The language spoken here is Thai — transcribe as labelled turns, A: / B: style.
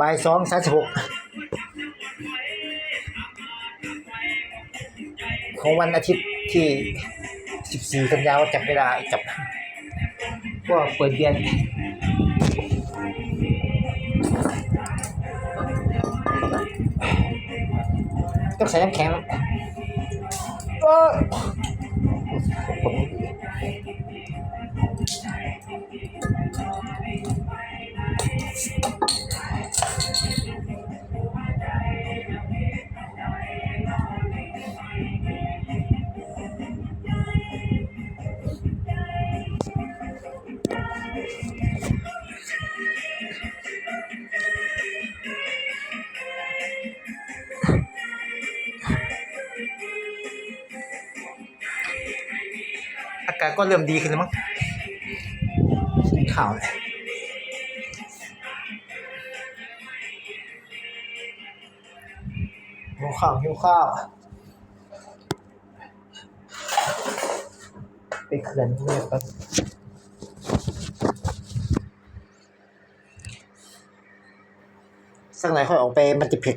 A: บ่ายสองสามสิบหกของวันอาทิตย์ที่สิบสี่กันยายนจับเวลาจับก็เปิดเรียนต้องใส่น้ำแข็งโอ้ย อากาศก็เริ่มดีขึ้นแล้วมั้งข้าวเลยหิวข้าวหิวข้าวไปเขื่อนเลยครับ สักหน่อยค่อยออกไปมันจะเผ็ด